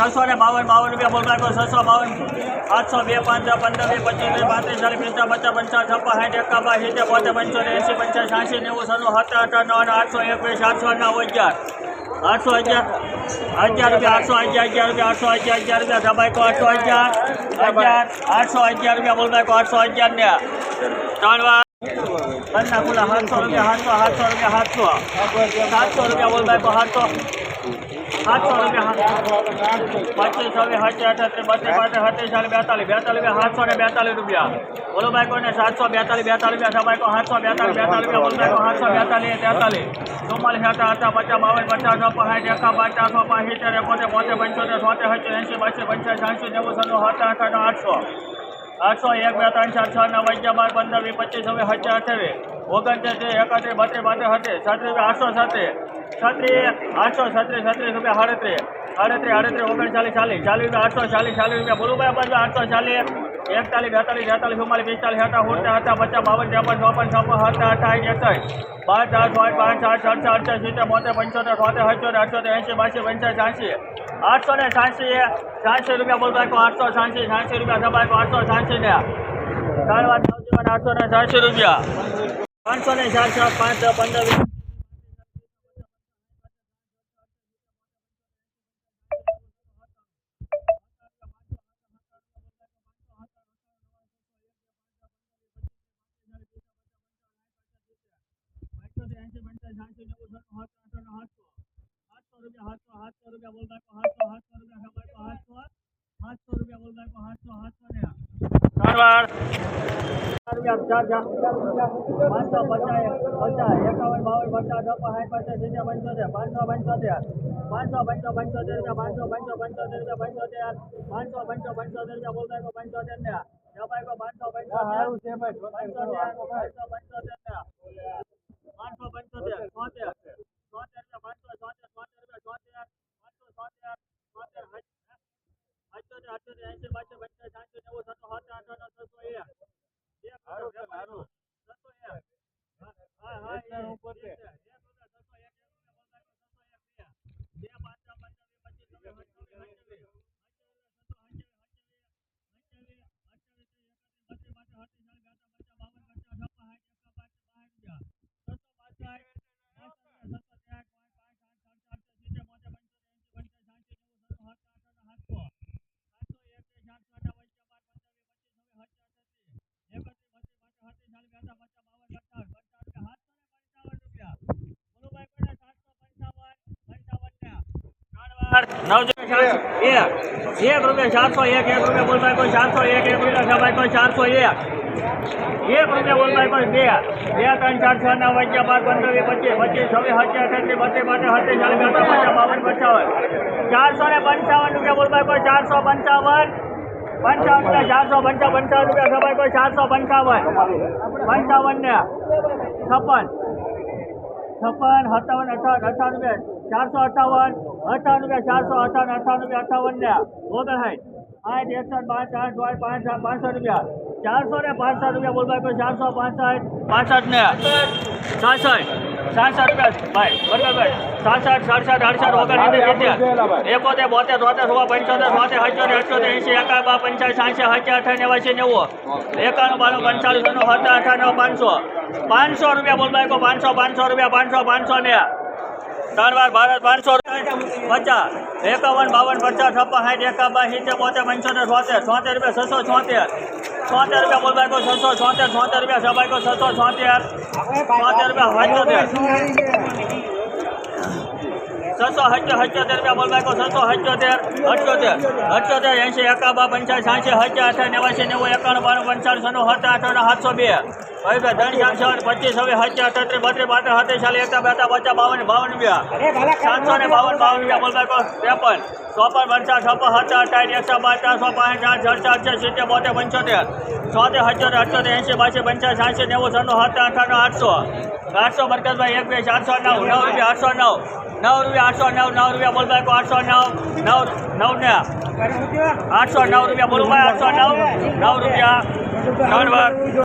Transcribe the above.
છસો ને બાવન બાવન રૂપિયા બોલ કરો, છસો બાવન આઠસો બે પાંચ પંદર, બે, પચીસ, બે, પાંત્રીસ, ચાલીસ પિસ્તાલીસ પચાસ, પંચાવન, છપ્પન, સાઠ, એકાવન સિત્તેર બોતેર પંચોતેર એંસી પંચાસ છ્યાસી, નેવું, સત્તર સત્તર નવ આઠસો એકવીસ, આઠસો નવ, અગિયાર. આઠસો અગિયાર અગિયાર રૂપિયા, આઠસો અગિયાર અગિયાર રૂપિયા, આઠસો અગિયાર અગિયાર રૂપિયા દબાઈકો આઠસો અગિયાર અગિયાર, આઠસો અગિયાર રૂપિયા બોલબાઈકો આઠસો અગિયાર ને. ત્રણ વાર. પન્ના ખુલ્લા સાતસો રૂપિયા, સાતસો સાતસો રૂપિયા સાતસો સાતસો રૂપિયા બોલબાઈકો સાતસો. સાતસો રૂપિયા પચીસ હવે હચે અઠત્રીસ બત્રીસ બેતાલીસ બેતાલીસ સાતસો બેતાલીસ રૂપિયા બોલો બાઈકો ને સાતસો બેતાલીસ બેતાલીસ રૂપિયા સાતસો બેતાલીસ બેતાલીસ સાતસો બેતાલીસ તેતાલીસ ચુમ્માલીસ હતા હતા પચાસ બાવન પચાસ સાઠ એકા પચાસ છપ્પન સિત્તેર એકોતેર બોતેર પંચોતેર છોતેર સત્તર એંસી બાસી પંચાસ છ્યાસી નેવું સત્તર સત્તર અઠાર આઠસો આઠસો એક બે ત્રણ ચાર છ નવ અગિયાર બાર પંદર વીસ પચીસ હવે હજાર અઠાવીસ ઓગણત્રીસ એકત્રીસ બત્રીસ બાત્રીસ સત્રીસ છત્રીસ આઠસો છત્રીસ છત્રીસ આઠસો છત્રીસ છત્રીસ રૂપિયા સાડત્રીસ. સાડત્રીસ સાડત્રીસ ઓગણચાલીસ, ચાલીસ. ચાલીસ રૂપિયા આઠસો, ચાલીસ ચાલીસ રૂપિયા. બોલુભાઈ બાજુ આઠસો, ચાલીસ. એકતાલીસ, બેતાલીસ તેતાલીસ ચુમ્માલીસ, પિસ્તાલીસ હતા હોતા હતા પચાસ, બાવન, ત્રેપન, ચોપન, છપ્પન હતા અઠાવીસ એકસઠ પાંચ આઠ પાંચ પાંચ આઠ અડસઠ અડસઠ, સિત્તેર, બોતેર, પંચોતેર, છોતેર અઠ્યોતેર અઠ્યોતેર એંસી બાસી પંચાસ છ્યાસી આઠસો ને છ્યાસી છ્યાસી રૂપિયા બોલભાઈ આઠસો છ્યાસી છ્યાસી રૂપિયા સભાઈ આઠસો છ્યાસી ને. ત્રણ વાત આઠસો ને છ્યાસી રૂપિયા. પાંચસો ને ચાર ચાર પાંચ દસ પંદર વીસ ચાર ચાર ચાર પાંચસો પચાસ પચાસ એકાવન બાવન પચાસ છપ્પન સાઠ પચાસ સિત્તેર પંચોતેર પાંચસો પંચોતેર પાંચસો પંચો પંચોતેર રૂપિયા પાંચસો પંચો પંચોતેર રૂપિયા પંચોતેર પાંચસો પંચો પંચોતેર રૂપિયા બોલબાઈકો પંચોતેર ને જબાઈકો પાંચસો પંચોતેર પંચોતેર પાંચસો પંચોતેર ને પાંચસો પંચોતેર છોતેર છોતેર રૂપિયા પાંચસો છોતેર છોતેર રૂપિયા છોતેર પાંચસો છોતેર છોતેર અઠ્યોતેર અઠ્યોતેર એંસી પંચાસ સાતસો નેવું છસો એક એક હારું હા હા એક રૂપિયા છસો એક એક રૂપિયા બોલતા છસો એક બે બે પાંચ છ પંદર વીસ પચીસ છવ્વીસ સત્તાવીસ અઠ્યાવીસ એક એક રૂપિયા ચારસો એક એક રૂપિયા બોલભાઈ કોઈ ચારસો એક એક રૂપિયા સભાઈ કોઈ ચારસો એક એક રૂપિયા બોલભાઈ કોઈ બે બે ત્રણ ચાર છ નવ અગિયાર બાર પંદર વીસ પચીસ પચીસ છવ્વીસ સત્યાવીસ અઠાવીસ બત્રીસ પાંત્રીસ સત્રીસ ચાલીસ બેતાલીસ પચાસ બાવન પંચાવન ચારસો ને પંચાવન રૂપિયા બોલભાઈ કોઈ ચારસો પંચાવન પંચાવન રૂપિયા ચારસો પંચાવન પંચાવન રૂપિયા સભાઈ કોઈ ચારસો પંચાવન પંચાવન ને છપ્પન છપ્પન સત્તાવન અઠાવન અઠાવન રૂપિયા ચારસો અઠાવન અઠાવન રૂપિયા ચારસો અઠાવન અઠાવન રૂપિયા અઠાવન ને ઓગણસાઠ આઠ એકસઠ પાંચ આઠ વાય પાંચ પાંસઠ રૂપિયા. ચારસો ને પાંસઠ રૂપિયા બોલભાઈ કોઈ ચારસો પાંસઠ પાંસઠ ને સાસઠ સાસઠ રૂપિયા. ભાઈ બરાબર સાસઠ સડસઠ અડસઠ સિત્તેર. એકોતેર બોતેર તોતેર સોળ પંચોતેર છોતેર સત્યોતેર અઠ્યોતેર એંસી એકાવન બાર પંચાવન સાંસી હજાર અઠાર નેવાસી નેવું. એકાણું બાણું પંચાલીસ સત્તર અઠાણું પાંચસો. પાંચસો રૂપિયા બોલભાઈ પાંચસો પાંચસો રૂપિયા પાંચસો પાંચસો ને ત્રણ ભારત પાંચસો પચાસ. એકાવન, બાવન, પચાસ, છપ્પન, સાઠ, એકાવન સિત્તેર, બોતેર, પંચોતેર, છોતેર છોતેર રૂપિયા, છસો છોતેર. છોતેર રૂપિયા બોલબાઈકો છસો છોતેર છોતેર રૂપિયા સબાઈ કો છસો છોતેર. છોતેર રૂપિયા પંચોતેર. છસો હચ્ચો હચ્ચોતેર રૂપિયા બોલબાઈકો છસો હચ્ચોતેર અઠ્યોતેર. અઠ્યોતેર, એંશી એકાબા પંચાસ સાંસી હજાર અઠાર નેવાસી, નેવું, એકાણું, બાણું, પંચાણું સનું હતા અઠાણું સાતસો બે. હવે બે ત્રણ ચાર છ પચીસ હવે હજાર અઠત્રીસ બત્રીસ પાંત્રીસ સત્રીસ ચાલીસ એકતા બેતા પચાસ બાવન બાવન રૂપિયા. સાતસો ને બાવન બાવન રૂપિયા બોલતા ત્રેપન. ચોપન પંચાસ છપ્પન સત્તર અઠાવીસ એકસો બાર ચારસો પાંચ ચાર છ અઠ્યાસી સિત્તેર બોતેર પંચોતેર. છોતેર હજાર અઠ્યોતેર એંસી બાસી પંચાસ સાંસી નેવું સનું સત્તર અઠાણું આઠસો. આઠસો બરકતભાઈ એક બે ચારસો નવ નવ રૂપિયા આઠસો નવ. નવ રૂપિયા આઠસો નવ નવ રૂપિયા બોલભાઈ આઠસો નવ નવ નવ ને. આઠસો નવ રૂપિયા બોલુભાઈ આઠસો નવ નવ રૂપિયા. ત્રણ